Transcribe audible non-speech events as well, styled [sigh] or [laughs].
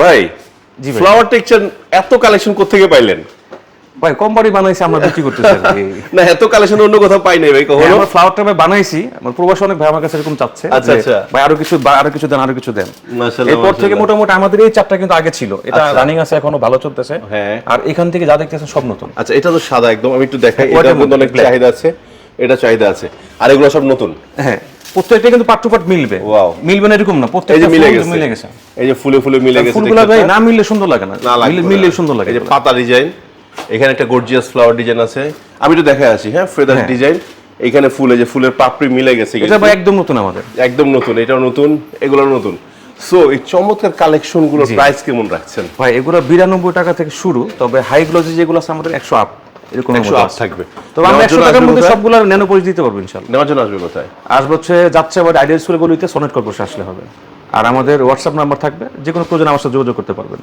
ভাই জি flower texture এত collection কোথেকে পাইলেন? ভাই কোম্পানি বানাইছে আমরা বিক্রি করতেছি [laughs] না এত কালেকশন অন্য কোথাও পাই নাই ভাই হ্যাঁ, কখনো? আমরা ফ্লাওয়ারটা ভাই বানাইছি আমার প্রবাসী অনেক ভাই আমার কাছে এরকম চাচ্ছে আচ্ছা, আচ্ছা। ভাই আরও কিছু আরও কিছু দেন আরও কিছু দেন। মাশাআল্লাহ, এরপর থেকে মোটামুটি আমাদের এই চারটা কিন্তু আগে ছিল। এটা আচ্ছা। রানিং আছে এখনও ভালো চলতেছে। হ্যাঁ। আর এখান থেকে যা দেখতেছেন সব নতুন। আচ্ছা এটা তো সাদা একদম আমি একটু দেখাই মধ্যে অনেক। চাহিদা আছে এটা চাহিদা আছে। আর এগুলো সব নতুন? হ্যাঁ। প্রত্যেকটা কিন্তু পার্ট টু পার্ট মিলবে. মিলবে না এরকম না প্রত্যেকটা মিলে গেছে। মিলে গেছে। এই যে ফুলে ফুলে মিলে গেছে ফুলগুলো ভাই না মিললে সুন্দর লাগে না। মিললে- সুন্দর লাগে এই যে পাতা ডিজাইন এখানে একটা গর্জিয়াস ফ্লাওয়ার ডিজাইন আছে। আমি একটু দেখে আছি হ্যাঁ? ফেদার হ্যাঁ। ডিজাইন এখানে ফুলে যে ফুলের পাপড়ি মিলে গেছে এটা ভাই একদম নতুন আমাদের। একদম নতুন এটাও নতুন এগুলো নতুন। সো এই চমৎকার কালেকশনগুলোর জি। প্রাইস কেমন রাখছেন? ভাই এগুলো বিরানব্বই টাকা থেকে শুরু তবে হাই গ্লোজি যেগুলো আছে আমাদের একশো আপ এরকম থাকবে। তবে আমরা একশো টাকার মধ্যে সবগুলো ন্যানো পলিশ দিতে পারব ইনশাল্লাহ। নেওয়ার জন্য আসবে কোথায়? আসবে হচ্ছে যাচ্ছে আবার আইডিয়াল স্কুলে গলিতে সোনেট কর্পোরেশন আসলে হবে। আর আমাদের হোয়াটসঅ্যাপ নাম্বার থাকবে যে কোনো প্রয়োজন আমার সাথে যোগাযোগ করতে পারবেন।